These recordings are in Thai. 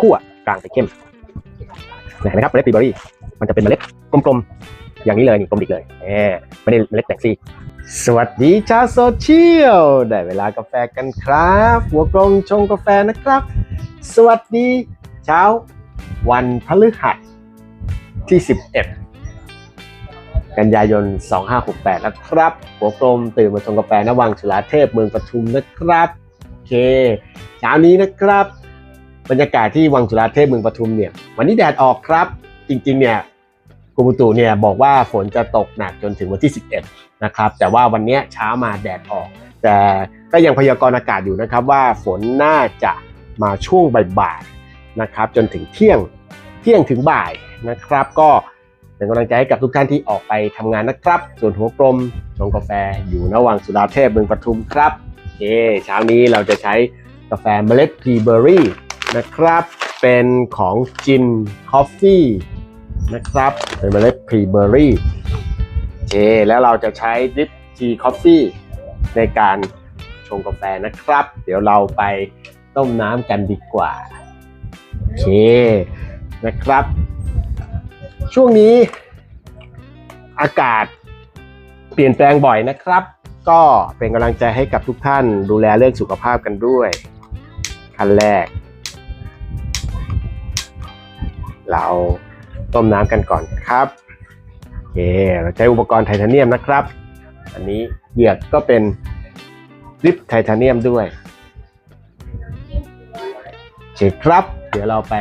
คั่วกลางไปเข้มเห็นไหมครับเมล็ดบลูเบอรี่มันจะเป็นเมล็ดกลมๆ อย่างนี้เลยนี่กลมดิกเลยแหมไม่ได้เมล็ดแตกซี่สวัสดีชาวโซเชียลได้เวลากาแฟกันครับ หัวกลมชงกาแฟนะครับ สวัสดีเช้าวันพฤหัสที่ 11 กันยายน 2568 นะครับ หัวกลมตื่นมาชงกาแฟนวังชลาเทพเมืองปทุมนะครับ โอเค เช้านี้นะครับ บรรยากาศที่วังจุฬาเทพเมืองปทุมเนี่ย วันนี้แดดออกครับ จริงๆเนี่ยกรมอุตุเนี่ยบอกว่าฝนจะตกหนักจนถึงวันที่ 11 นะครับ แต่ว่าวันนี้เช้ามาแดดออก แต่ก็ยังพยากรณ์อากาศอยู่นะครับว่าฝนน่าจะมาช่วงบ่ายๆนะครับจนถึงเที่ยงเที่ยงถึงบ่ายนะครับ ก็เป็นกำลังใจให้กับทุกท่านที่ออกไปทำงานนะครับ ส่วนหัวกลมชงกาแฟอยู่ณวังสุราเทพเมืองปทุมครับโอเคเช้านี้เราจะใช้กาแฟเมล็ดพีเบอรี่ นะครับ เป็นของจินคอฟฟี่นะครับ เป็นเมล็ดพรีเบอร์รี่โอเคแล้วเราจะใช้ดริปทีคอฟฟี่ในการชงกาแฟนะครับ เดี๋ยวเราไปต้มน้ำกันดีกว่าโอเคนะครับ ช่วงนี้อากาศเปลี่ยนแปลงบ่อยนะครับ ก็เป็นกำลังใจให้กับทุกท่านดูแลเรื่องสุขภาพกันด้วย ขั้นแรก เราต้มน้ำกันก่อนครับโอเคเราใช้อุปกรณ์ไทเทเนียมนะครับ อันนี้เหยือกก็เป็นลิปไทเทเนียมด้วยโอเคครับ เดี๋ยวเราไป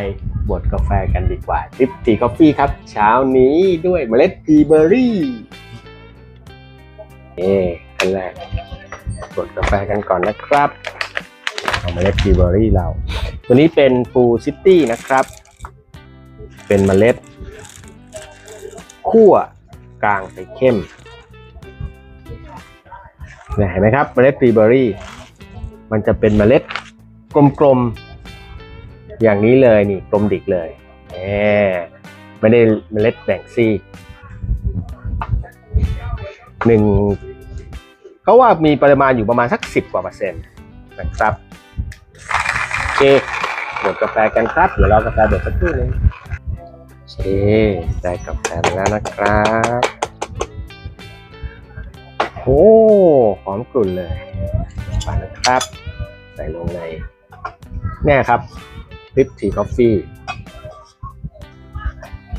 บดกาแฟกันดีกว่าลิปทีกาแฟครับ เช้านี้ด้วยเมล็ดพีเบอรี่เอ๊อันแรกบดกาแฟกันก่อนนะครับเอาเมล็ดพีเบอรี่เรา ตัวนี้เป็นฟูซิตี้นะครับ เป็นเมล็ดคั่วกลางไปเข้มเนี่ยเห็นไหมครับเมล็ดบลูเบอรี่ มันจะเป็นเมล็ดกลมๆ อย่างนี้เลยนี่กลมดิกเลยแหมไม่ได้เมล็ดแบ่งซี่หนึ่งเขาว่ามีปริมาณอยู่ประมาณสักสิบกว่าเปอร์เซ็นต์นะครับโอเคบดกาแฟกันครับ เดี๋ยวเรากาแฟบดสักครู่นึง เคได้กาแฟแล้วนะครับโอ้หอมกลุ่นเลยไปนะครับ ใส่ลงในเนี่ยครับ ลิปทีคอฟฟี่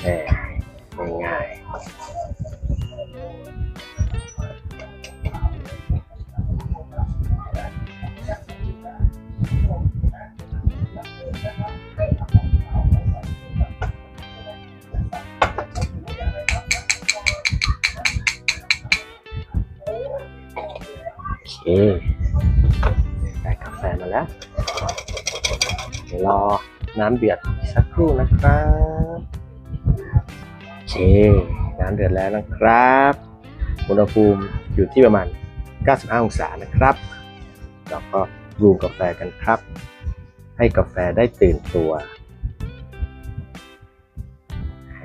แหม ได้กาแฟมาแล้ว เดี๋ยวรอน้ำเดือดสักครู่นะครับโอเคน้ำเดือดแล้วนะครับอุณหภูมิอยู่ที่ประมาณ 95 องศานะครับเราก็รูมกาแฟกันครับ ให้กาแฟได้ตื่นตัว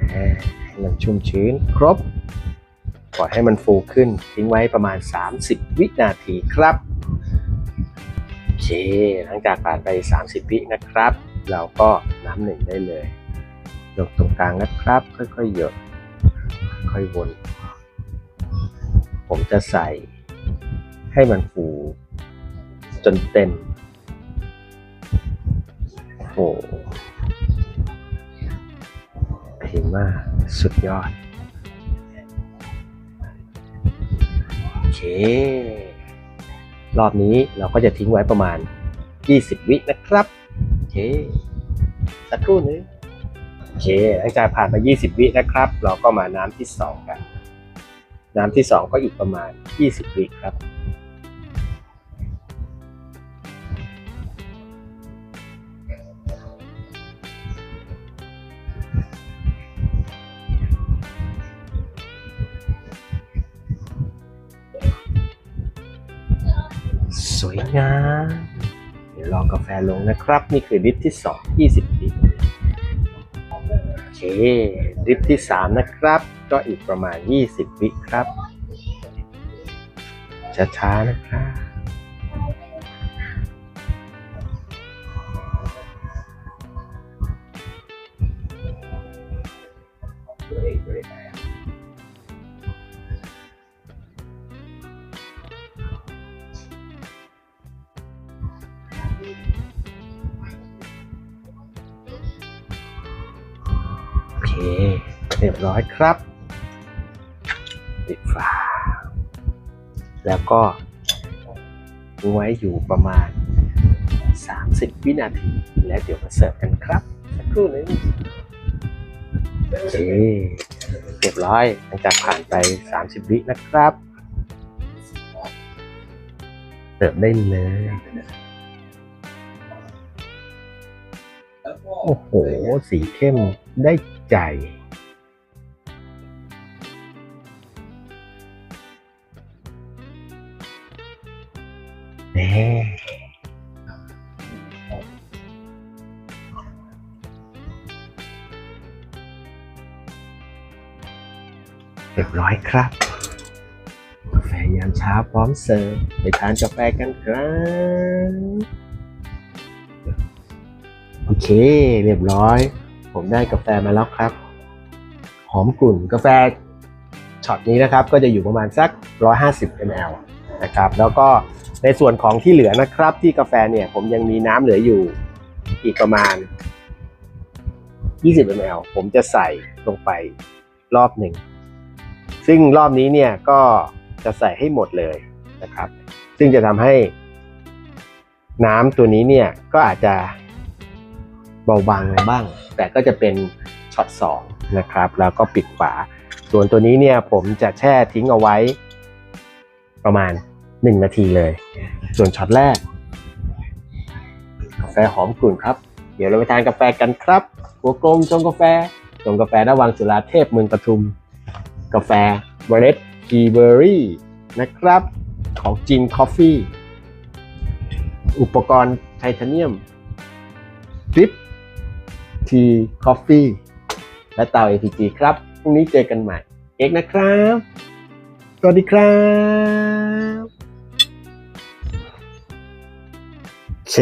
ให้มันชุ่มชื้นครบ ล่อยให้มันฟูขึ้น ทิ้งไว้ประมาณ 30 วินาทีครับโอเคหลังจากผ่านไป 30 วินะครับ เราก็น้ำหนึ่งได้เลยหยดตรงกลางนะครับ ค่อยๆหยดค่อยวน ผมจะใส่ให้มันฟูจนเต็มโอ้โหเห็นว่าสุดยอด เค รอบนี้เราก็จะทิ้งไว้ประมาณ 20 วินะครับ โอเค สักครู่นึงโอเค หลังจากผ่านไป 20 วินะครับ เราก็มาน้ำที่ 2 กัน น้ำที่ 2 ก็อีกประมาณ 20 วิครับ สวยงามเดี๋ยวรอกาแฟลงนะครับ นี่คือดริปที่ 2 20วิโอเคดริปที่ 3 นะครับ ก็อีกประมาณ 20 วิครับช้าๆนะครับ เคเรียบร้อยครับปิดฝาแล้วก็ไว้อยู่ประมาณ 30 วินาที แล้วเดี๋ยวมาเสิร์ฟกันครับสักครู่หนึงโอเคเรียบร้อยหลังจากผ่านไป 30 วินะครับเสิร์ฟได้เลยโอ้โห สีเข้มได้ ใจ เรียบร้อยครับ กาแฟยามเช้าพร้อมเสิร์ฟไปทานกาแฟกันครับโอเค เรียบร้อย ผมได้กาแฟมาแล้วครับ หอมกลุ่นกาแฟช็อตนี้นะครับ ก็จะอยู่ประมาณสัก 150 ml นะครับ แล้วก็ในส่วนของที่เหลือนะครับ ที่กาแฟเนี่ยผมยังมีน้ำเหลืออยู่อีกประมาณ 20 ml ผมจะใส่ลงไปรอบหนึ่ง ซึ่งรอบนี้เนี่ยก็จะใส่ให้หมดเลยนะครับ ซึ่งจะทำให้น้ำตัวนี้เนี่ยก็อาจจะ เบาบางลงบ้าง แต่ก็จะเป็นช็อตสองนะครับ แล้วก็ปิดฝา ส่วนตัวนี้เนี่ยผมจะแช่ทิ้งเอาไว้ประมาณ 1 นาทีเลย ส่วนช็อตแรก กาแฟหอมกลุ่นครับ เดี๋ยวเราไปทานกาแฟกันครับหัวกลมชงกาแฟชงกาแฟระวังสุราเทพเมืองปทุม กาแฟเมล็ดกีเบอรี่นะครับ ของจินคอฟฟี่ อุปกรณ์ไทเทเนียมดริป ทีคอฟฟี่และเตา APG ครับ พรุ่งนี้เจอกันใหม่ เอกนะครับ สวัสดีครับโอเค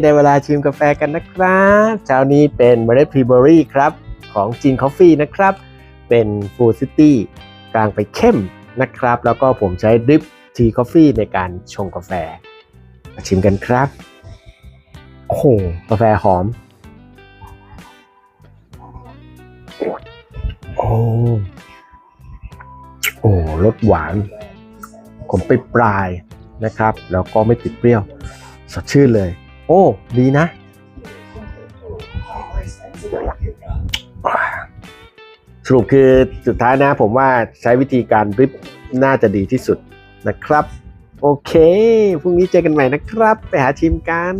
ได้เวลาชิมกาแฟกันนะครับเช้านี้เป็นเมล็ดพรีเบอรี่ครับ ของจินคอฟฟี่นะครับ เป็นฟูลซิตี้กลางไปเข้มนะครับ แล้วก็ผมใช้ดริปทีคอฟฟี่ในการชงกาแฟ มาชิมกันครับ โอ้โหกาแฟหอม โอ้โอ้รสหวานผมไปปลายนะครับ แล้วก็ไม่ติดเปรี้ยว สดชื่นเลย โอ้ ดีนะ สรุปคือสุดท้ายนะผมว่าใช้วิธีการริปน่าจะดีที่สุดนะครับ โอเค พรุ่งนี้เจอกันใหม่นะครับ ไปหาชิมกัน